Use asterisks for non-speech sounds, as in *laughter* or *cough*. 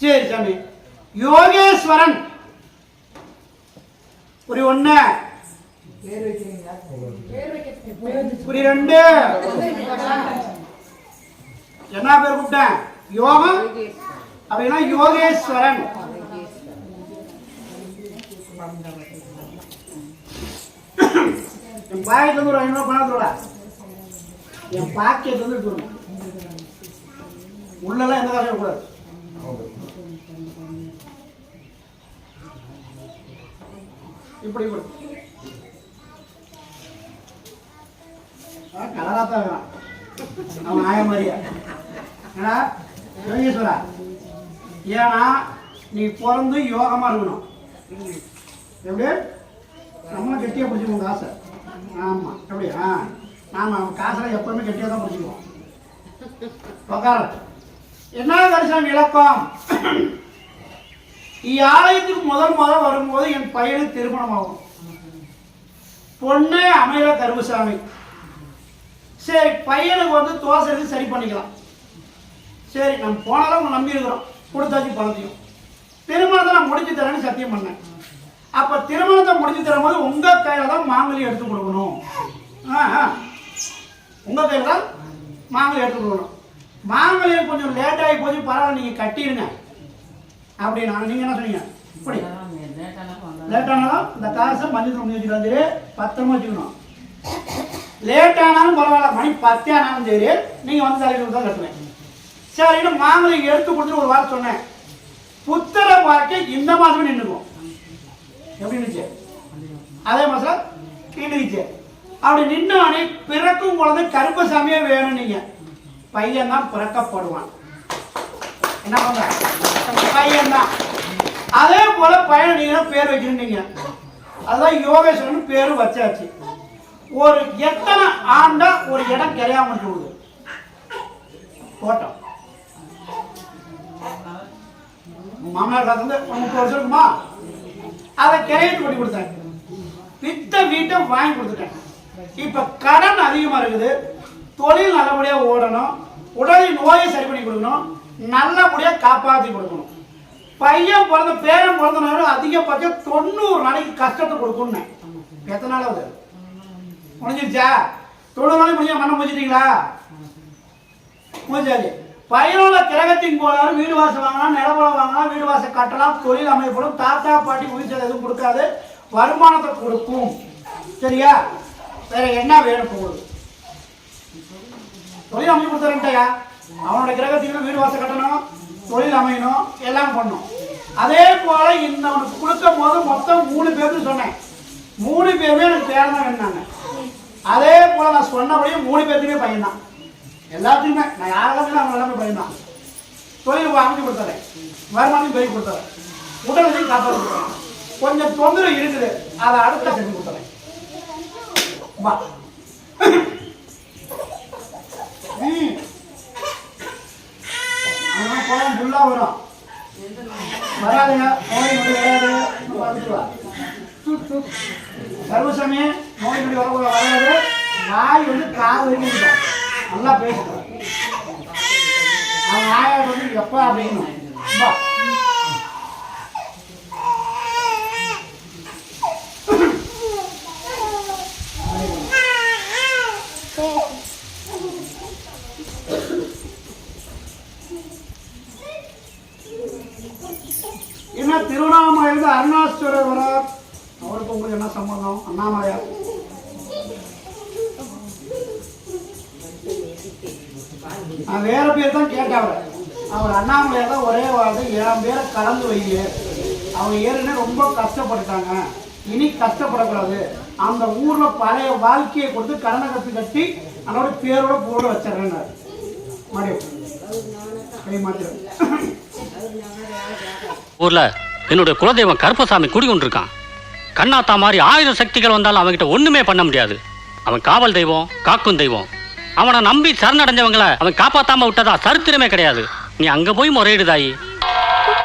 சரி சாமி. யோகேஸ்வரன். குறி ஒண்ணு. குறி ரெண்டு. என்ன பேர் கூப்பிட்டேன்? யோகம்? அப்படின்னா யோகேஸ்வரன். என் பாக்கெட்ல வந்து ஒரு ஐநூறு பணம் என் பாக்கிய இருந்து எடுத்து உள்ளெல்லாம் எந்த காசு கூடாது இப்படி இப்படி. கலராத்தான் இருக்கிறான் அவன் ஆய மாதிரியா ஏன்னா யோகேஸ்வரா? ஏன்னா நீ பிறந்து யோகமா இருக்கணும். எப்படி? நம்மளும் கெட்டியா பிடிச்சிக்குவோம் காசை. ஆமா எப்படி? ஆ நாம காசை எப்பவுமே கெட்டியா தான் பிடிச்சிக்குவோம். உக்கார. என்ன கரிசாமி இலக்கம்? *clears throat* ஆலயத்துக்கு முதல் முதல் வரும்போது என் பையனுக்கு திருமணம் ஆகும். பொண்ணு அமையல கருமசாமி சரி பையனுக்கு வந்து தோசை சரி பண்ணிக்கலாம். சரி நம்ம போனாலும் உங்களை நம்பி இருக்கிறோம் கொடுத்தாச்சு பணத்தையும் திருமணத்தை நான் முடிச்சு தரேன்னு சத்தியம் பண்ணேன். அப்ப திருமணத்தை முடிச்சு தரும்போது உங்க கையில தான் மாங்கலி எடுத்து கொடுக்கணும். ஆ, ஆ. உங்க கையில தான் மாங்கலி எடுத்து கொடுக்கணும். மாங்கல்யம் கொஞ்சம் லேட் ஆகி போச்சு பரவாயில்ல நீங்க கட்டிடுங்க. நான் நீங்க என்ன சொன்னீங்க? இப்படி. லேட் ஆனாலும் இந்த காசை மஞ்சள் துணி வச்சுட்டு வந்து பத்திரமா வச்சுக்கணும். லேட் ஆனாலும் பரவாயில்ல மணி பத்தே ஆனாலும் சரி நீங்க வந்து தலைவர் தான் கட்டுவேன். சரின்னு மாங்கல்யம் எடுத்து கொடுத்துட்டு ஒரு வாரம் சொன்னேன். புத்தர பார்க்க இந்த மாசமே நின்றுக்கும் எப்படி இருந்துச்சு அதே மாதம் நின்றுச்சு அப்படி நின்னானே பிறக்கும் குழந்தை கருப்பசாமியே வேணும் நீங்க. பையன் தான் பிறக்கப்படுவான். என்ன பண்ற? பையன் தான் அதே போல பையன் நீங்க பேர் வச்சிருந்தீங்க அதுதான் யோகேஸ்வரன் பேரு வச்சாச்சு. ஒரு எத்தனை ஆண்டா ஒரு இடம் கிடையாம போகுது போட்டோம் உங்க மாமனார் காலத்துல முப்பது வருஷம் இருக்குமா? அதை கிரையத்து பண்ணி கொடுத்தாங்க வித்த வீட்டை வாங்கி கொடுத்துட்டேன். இப்ப கடன் அதிகமா இருக்குது. தொழில் நல்லபடியா ஓடணும். உடலின் நோயை சரி பண்ணி கொடுக்கணும். நல்லபடியா காப்பாற்றி கொடுக்கணும். பையன் பிறந்த பேரன் பிறந்த நேரம் அதிகபட்சம் தொண்ணூறு நாளைக்கு கஷ்டத்தை கொடுக்கணும் எத்தனை நாள் ஆகுது? முடிஞ்சிருச்சா? தொண்ணூறு நாளைக்கு முடிஞ்சா மண்ணை முடிச்சிட்டீங்களா முடிஞ்சாச்சு. பையனோட கிரகத்தின் போனாலும் வீடு வாசல் வாங்கலாம் நிலவரம் வாங்கலாம் வீடு வாசல் கட்டலாம் தொழில் அமைப்படும். தாத்தா பாட்டி உயிர் எதுவும் கொடுக்காது. வருமானத்தை கொடுக்கும். சரியா? வேற என்ன வேணும் போகுது? தொழில் அமைச்சு கொடுத்துறேன்ட்டயா? அவனோட கிரகத்துக்கு வீடு வாசல் கட்டணும் தொழில் அமையணும் எல்லாம் பண்ணும். அதே போல இந்த அவனுக்கு கொடுக்கும் போது மொத்தம் மூணு பேருக்கு சொன்னேன். மூணு பேருமே எனக்கு பேர் தான் வேணாங்க அதே போல நான் சொன்னபடியே மூணு பேர்த்துமே பையன் தான் எல்லாத்தையுமே நான் யாரெல்லாம் அவங்க எல்லாமே பையன் தான் தொழில் அமைச்சு கொடுத்துறேன் வருமானம் பெருகி கொடுத்துறேன் உடலையும் காப்பாற்றி கொஞ்சம் தொந்தரவு இருக்குது அதை அடுத்த செஞ்சு கொடுத்துறேன் வா. ம் ஃபுல்லாக வரும். வராதுங்க நோய் நொடி வராது. பார்த்துட்டு வா. நோய் நொடி வர வராது. நாய் வந்து கார் வரைக்கும் நல்லா பேசுகிறோம் அவன் ஆயா வந்து எப்பா அப்படின்னு வா. என்ன திருவண்ணாமலையிலிருந்து அருணாஸ்வரர் வரார் அவருக்கு உங்களுக்கு என்ன சம்பந்தம்? அண்ணாமலையார் வேற பேர் தான் கேட்டேன் அவர் அவர் அண்ணாமலையார் தான் ஒரே வார்த்தை ஏழாம் பேரை கலந்து வைங்க அவங்க ஏற்கனவே ரொம்ப கஷ்டப்பட்டுட்டாங்க. இனி கஷ்டப்படக்கூடாது. அந்த ஊர்ல பழைய வாழ்க்கையை கொடுத்து கடனை கட்டி கட்டி அதோட பேரோட போட வச்சிடறேன் ஊர்ல என்னுடைய குலதெய்வம் கருப்பசாமி குடிகொண்டிருக்கான் கண்ணாத்தா மாதிரி ஆயுத சக்திகள் வந்தாலும் அவன்கிட்ட ஒண்ணுமே பண்ண முடியாது. அவன் காவல் தெய்வம் காக்கும் தெய்வம். அவனை நம்பி சரணடைஞ்சவங்களை அவன் காப்பாத்தாம விட்டதா? சரித்திரமே கிடையாது. நீ அங்க போய் முறையிடுதாயி